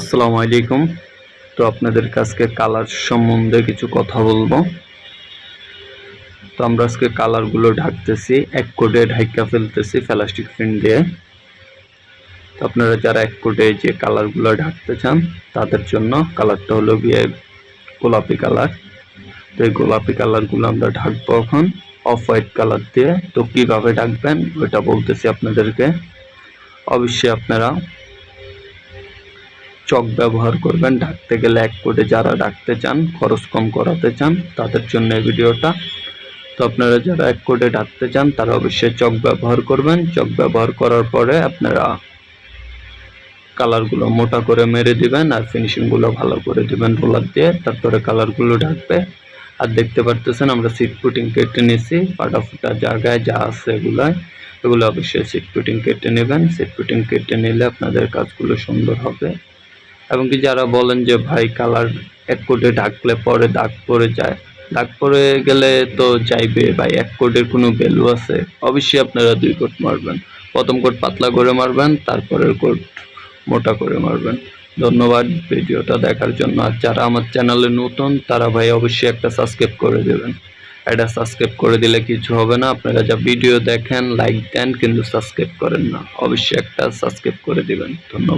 আসসালামু আলাইকুম। তো আপনাদের কাছকে কালার সম্বন্ধে কিছু কথা বলব। তো আমরা আজকে কালারগুলো ঢাকতেছি, এক কোডে ঢাইকা ফেলতেছি প্লাস্টিক ফিন দিয়ে। তো আপনারা যারা এক কোডে যে কালারগুলো ঢাকতে চান, তাদের জন্য কালারটা হলো গিয়ে গোলাপি কালার। তো এই গোলাপি কালারগুলো আমরা ঢাকবো এখন, অফ হোয়াইট কালার দিয়ে। তো কীভাবে ঢাকবেন, ওইটা বলতেছি আপনাদেরকে। অবশ্যই আপনারা চক ব্যবহার করবেন, ডাকতে গেলে এক কোটে যারা ডাকতে চান, খরচ কম করাতে চান, তাদের জন্য এই ভিডিওটা। তো আপনারা যারা এক কোটে ডাকতে চান, তারা অবশ্যই চক ব্যবহার করবেন। চক ব্যবহার করার পরে আপনারা কালারগুলো মোটা করে মেরে দিবেন আর ফিনিশিংগুলো ভালো করে দিবেন রোলার দিয়ে, তারপরে কালারগুলো ঢাকবে। আর দেখতে পারতেছেন আমরা সিট পুটিং কেটে নিয়েছি ফাটা ফুটা জায়গায় যা আছে এগুলায় এগুলো অবশ্যই সিট পুটিং কেটে নেবেন। সিট পুটিং কেটে নিলে আপনাদের কাজগুলো সুন্দর হবে। এবং কি যারা বলেন যে, ভাই কালার এক কোটে ঢাকলে পরে দাগ পড়ে যায়। দাগ পড়ে গেলে তো যাইবে, ভাই, এক কোটের কোনো ভ্যালু আছে? অবশ্যই আপনারা দুই কোট মারবেন। প্রথম কোট পাতলা করে মারবেন, তারপরের কোট মোটা করে মারবেন। ধন্যবাদ ভিডিওটা দেখার জন্য। আর যারা আমার চ্যানেলে নতুন, তারা ভাই অবশ্যই একটা সাবস্ক্রাইব করে দেবেন। এটা সাবস্ক্রাইব করে দিলে কিছু হবে না। আপনারা যা ভিডিও দেখেন লাইক দেন, কিন্তু সাবস্ক্রাইব করেন না। অবশ্যই একটা সাবস্ক্রাইব করে দিবেন। ধন্যবাদ।